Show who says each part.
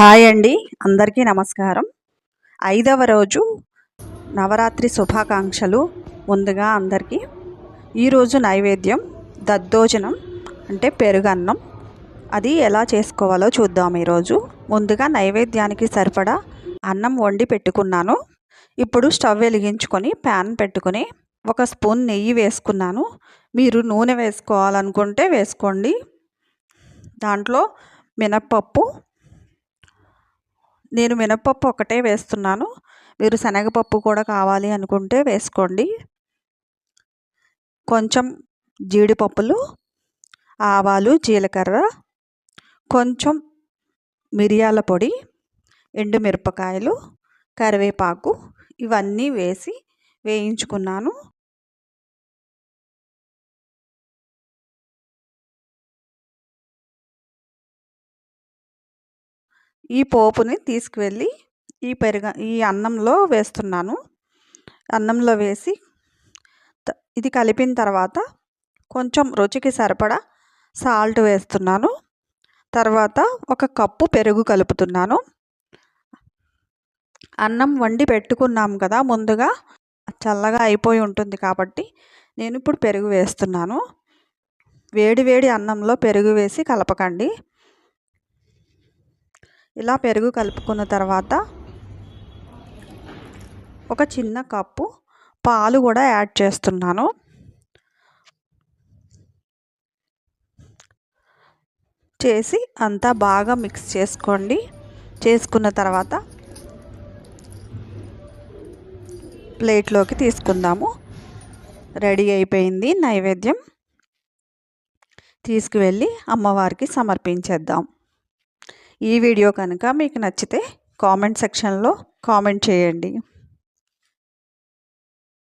Speaker 1: Hi అండి. అందరికీ నమస్కారం. ఐదవ రోజు నవరాత్రి శుభాకాంక్షలు ముందుగా అందరికీ. ఈరోజు నైవేద్యం దద్దోజనం అంటే పెరుగన్నం. అది ఎలా చేసుకోవాలో చూద్దాం ఈరోజు ముందుగా నైవేద్యానికి సరిపడా అన్నం వండి పెట్టుకున్నాను. ఇప్పుడు స్టవ్ వెలిగించుకొని ప్యాన్ పెట్టుకొని ఒక స్పూన్ నెయ్యి వేసుకున్నాను. మీరు నూనె వేసుకోవాలనుకుంటే వేసుకోండి. దాంట్లో మినప్పప్పు నేను మినప్పప్పు ఒకటే వేస్తున్నాను. మీరు శనగపప్పు కూడా కావాలి అనుకుంటే వేసుకోండి. కొంచెం జీడిపప్పులు ఆవాలు జీలకర్ర కొంచెం మిరియాల పొడి ఎండుమిరపకాయలు కరివేపాకు ఇవన్నీ వేసి వేయించుకున్నాను. ఈ పోపుని తీసుకువెళ్ళి ఈ పెరుగ ఈ అన్నంలో వేస్తున్నాను. అన్నంలో వేసి ఇది కలిపిన తర్వాత కొంచెం రుచికి సరిపడా సాల్ట్ వేస్తున్నాను. తర్వాత ఒక కప్పు పెరుగు కలుపుతున్నాను. అన్నం వండి పెట్టుకున్నాం కదా ముందుగా చల్లగా అయిపోయి ఉంటుంది కాబట్టి నేను ఇప్పుడు పెరుగు వేస్తున్నాను. వేడి వేడి అన్నంలో పెరుగు వేసి కలపకండి. ఇలా పెరుగు కలుపుకున్న తర్వాత ఒక చిన్న కప్పు పాలు కూడా యాడ్ చేస్తున్నాను. చేసి అంతా బాగా మిక్స్ చేసుకోండి. చేసుకున్న తర్వాత ప్లేట్లోకి తీసుకుందాము. రెడీ అయిపోయింది నైవేద్యం. తీసుకువెళ్ళి అమ్మవారికి సమర్పించేద్దాం. ఈ వీడియో కనుక మీకు నచ్చితే కామెంట్ సెక్షన్లో కామెంట్ చేయండి.